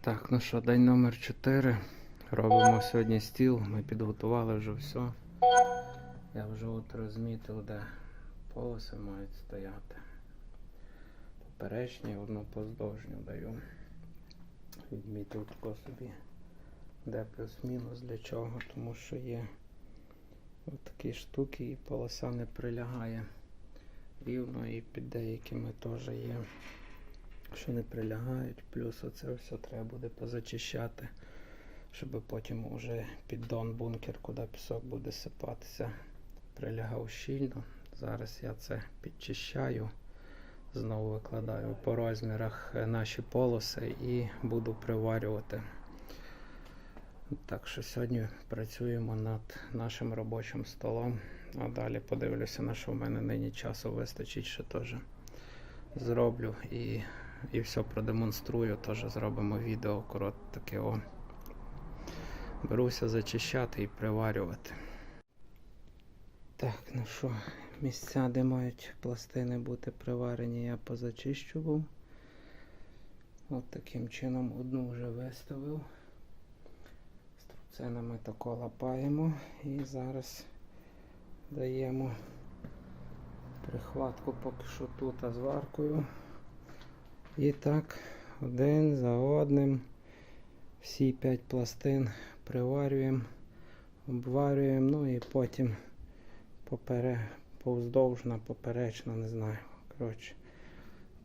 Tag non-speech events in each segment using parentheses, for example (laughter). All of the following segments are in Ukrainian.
Так, ну що, день номер 4. Робимо сьогодні стіл. Ми підготували вже все. Я вже от розмітив, де полоси мають стояти. Поперечні, одну поздовжню даю. Відмітив тако собі, де плюс-мінус для чого, тому що є от такі штуки і полоса не прилягає рівно і під деякими теж є що не прилягають. Плюс оце все треба буде позачищати, щоб потім уже піддон бункер, куди пісок буде сипатися, прилягав щільно. Зараз я це підчищаю, знову викладаю по розмірах наші полоси і буду приварювати. Так що сьогодні працюємо над нашим робочим столом, а далі подивлюся, на що в мене нині часу вистачить, ще теж зроблю і, і все продемонструю. Теж зробимо відео коротке таке. О. Беруся зачищати і приварювати. Так, ну що, місця, де мають пластини бути приварені, я позачищував. От таким чином одну вже виставив. Струбцинами тако лапаємо і зараз даємо прихватку поки що тут а зваркою. І так, один за одним всі п'ять пластин приварюємо, обварюємо, ну і потім попере, повздовжна, поперечна, не знаю. Коротше,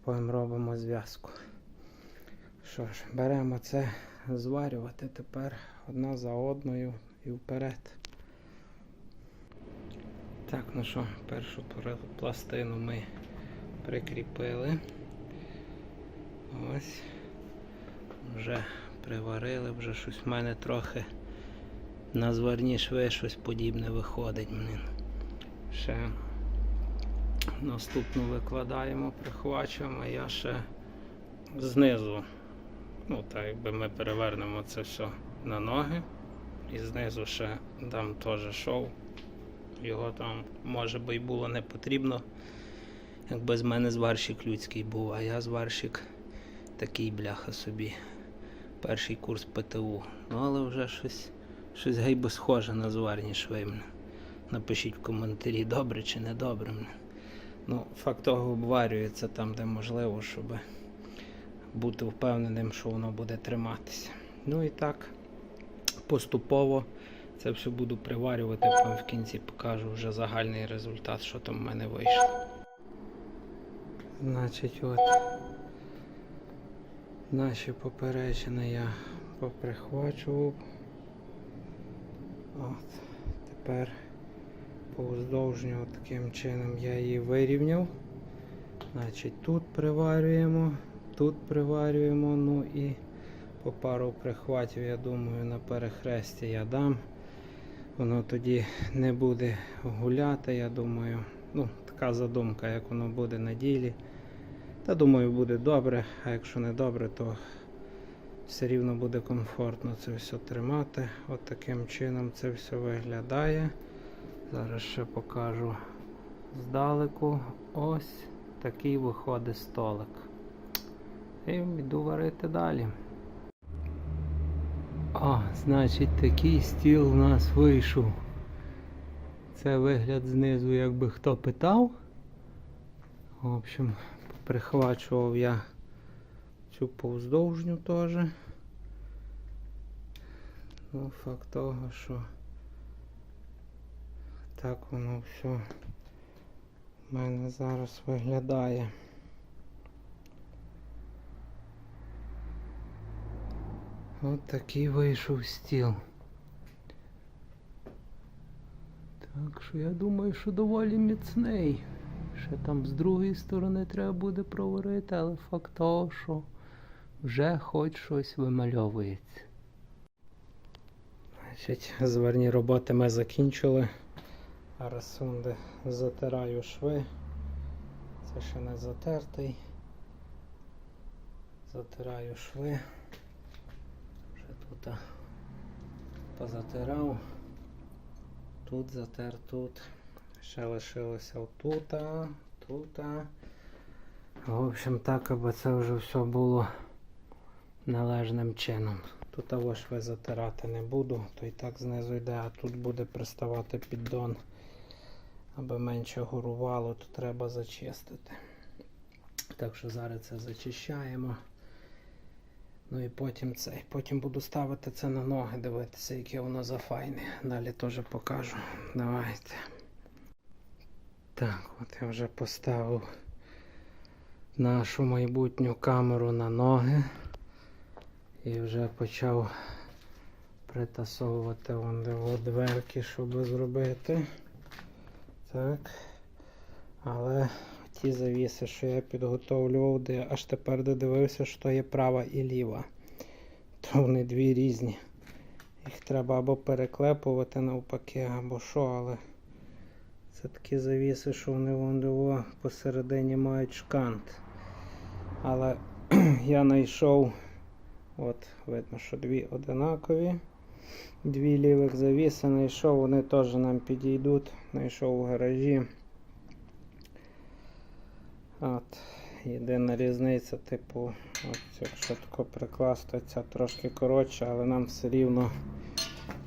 потім робимо зв'язку. Що ж, беремо це зварювати тепер одна за одною і вперед. Так, ну що, першу пластину ми прикріпили. Ось. Вже приварили, вже щось в мене трохи на зварні шви щось подібне виходить. Блін. Ще наступну викладаємо, прихвачуємо, а я ще знизу. Ну, так якби ми перевернемо це все на ноги. І знизу ще дам теж шов. Його там може би й було не потрібно, якби з мене зварщик людський був, а я зварщик такий бляха собі. Перший курс ПТУ. Ну але вже щось, щось гейбо схоже на зварні шви. Напишіть в коментарі, добре чи не добре. Ну, факт того обварюється там, де можливо, щоб бути впевненим, що воно буде триматися. Ну і так, поступово це все буду приварювати, потім в кінці покажу вже загальний результат, що там в мене вийшло. Значить, от наші поперечини я поприхвачував. От, тепер повздовжню таким чином я її вирівняв. Значить, тут приварюємо, тут приварюємо, ну і по пару прихватів, я думаю, на перехресті я дам. Воно тоді не буде гуляти, я думаю. Ну, така задумка, як воно буде на ділі. Та думаю, буде добре, а якщо не добре, то все рівно буде комфортно це все тримати. От таким чином це все виглядає. Зараз ще покажу здалеку. Ось такий виходить столик. І йду варити далі. О, значить такий стіл у нас вийшов. Це вигляд знизу, якби хто питав. В общем, прихвачував я цю повздовжню теж. Ну, факт того, що так воно все в мене зараз виглядає. От такий вийшов стіл. Так що я думаю, що доволі міцний. Ще там з другої сторони треба буде проварити, але факт того, що вже хоч щось вимальовується. Значить, зварні роботи ми закінчили. Зараз затираю шви. Це ще не затертий. Затираю шви. Вже тут позатирав. Тут затер, тут. Ще лишилося отут, тут. В общем, так, аби це вже все було належним чином. Тут або шви затирати не буду, то і так знизу йде, а тут буде приставати піддон. Аби менше горувало, то треба зачистити. Так що зараз це зачищаємо. Ну і потім цей. Потім буду ставити це на ноги, дивитися, яке воно зафайне. Далі теж покажу. Давайте. Так, от я вже поставив нашу майбутню камеру на ноги. І вже почав притасовувати вон де дверки, щоб зробити. Так. Але ті завіси, що я підготовлював, де аж тепер додивився, що є права і ліва. То вони дві різні. Їх треба або переклепувати навпаки, або що, але це такі завіси, що вони вон посередині мають шкант. Але (clears throat) я знайшов, от видно, що дві одинакові. Дві лівих завіси знайшов, вони теж нам підійдуть. Знайшов у гаражі. От. Єдина різниця, типу, от, якщо тако прикласти, ця трошки коротша, але нам все рівно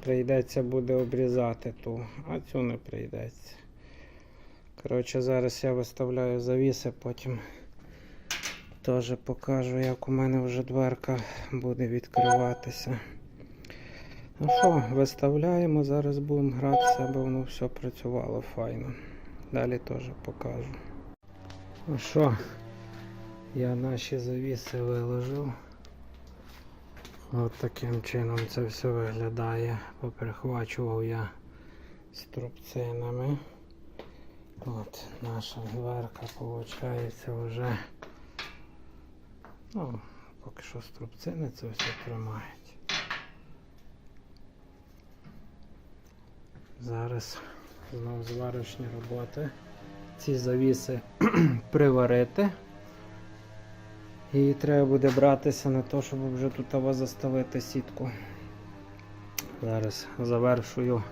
прийдеться буде обрізати ту, а цю не прийдеться. Коротше, зараз я виставляю завіси, потім теж покажу, як у мене вже дверка буде відкриватися. Ну що, виставляємо, зараз будемо гратися, аби воно все працювало файно. Далі теж покажу. Ну що, я наші завіси виложив. От таким чином це все виглядає. Поприхвачував я струбцинами. От наша дверка виходить вже. Ну, поки що струбцини це все тримають. Зараз знову зварочні роботи. Ці завіси (clears throat) приварити. І треба буде братися на те, щоб вже тут заставити сітку. Зараз завершую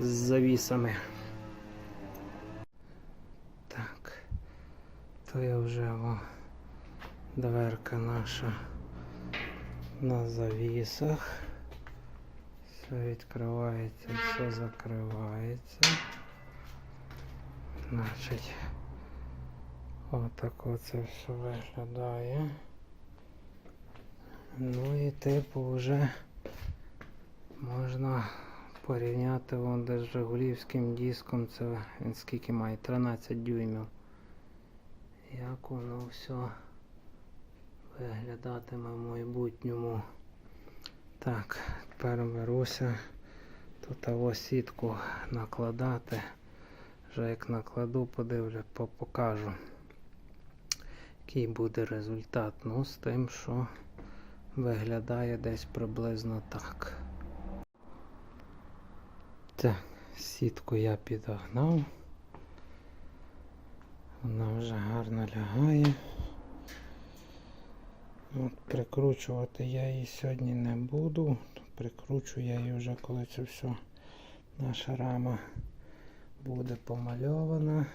з завісами. То вже о, дверка наша на завісах. Все відкривається, все закривається. Значить, отак оце все виглядає. Ну і типу вже можна порівняти вон де з Жигулівським диском. Це він скільки має? 13 дюймів. Як воно все виглядатиме в майбутньому. Так, тепер беруся тут ось сітку накладати. Вже як накладу, подивлю, покажу, який буде результат. Ну, з тим, що виглядає десь приблизно так. Так, сітку я підогнав. Вона вже гарно лягає. От, прикручувати я її сьогодні не буду. Прикручу я її вже коли це все наша рама буде помальована.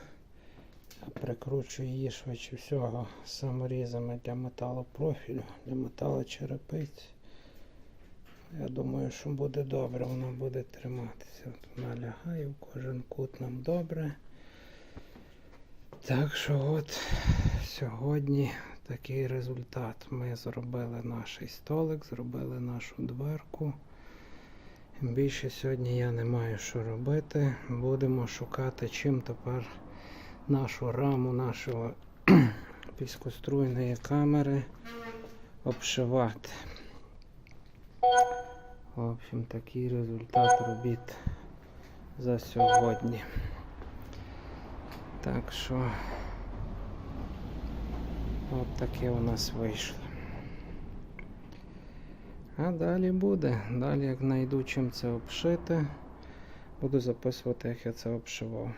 А прикручу її швидше всього саморізами для металопрофілю, для металочерепиць. Я думаю, що буде добре, воно буде триматися. От вона лягає в кожен кут нам добре. Так що от сьогодні такий результат. Ми зробили наш столик, зробили нашу дверку. Більше сьогодні я не маю що робити. Будемо шукати, чим тепер нашу раму нашого (clears throat) піскоструйної камери обшивати. В общем, такий результат робіт за сьогодні. Так що от таке у нас вийшло. А далі буде. Далі, як знайду чим це обшити, буду записувати, як я це обшивав.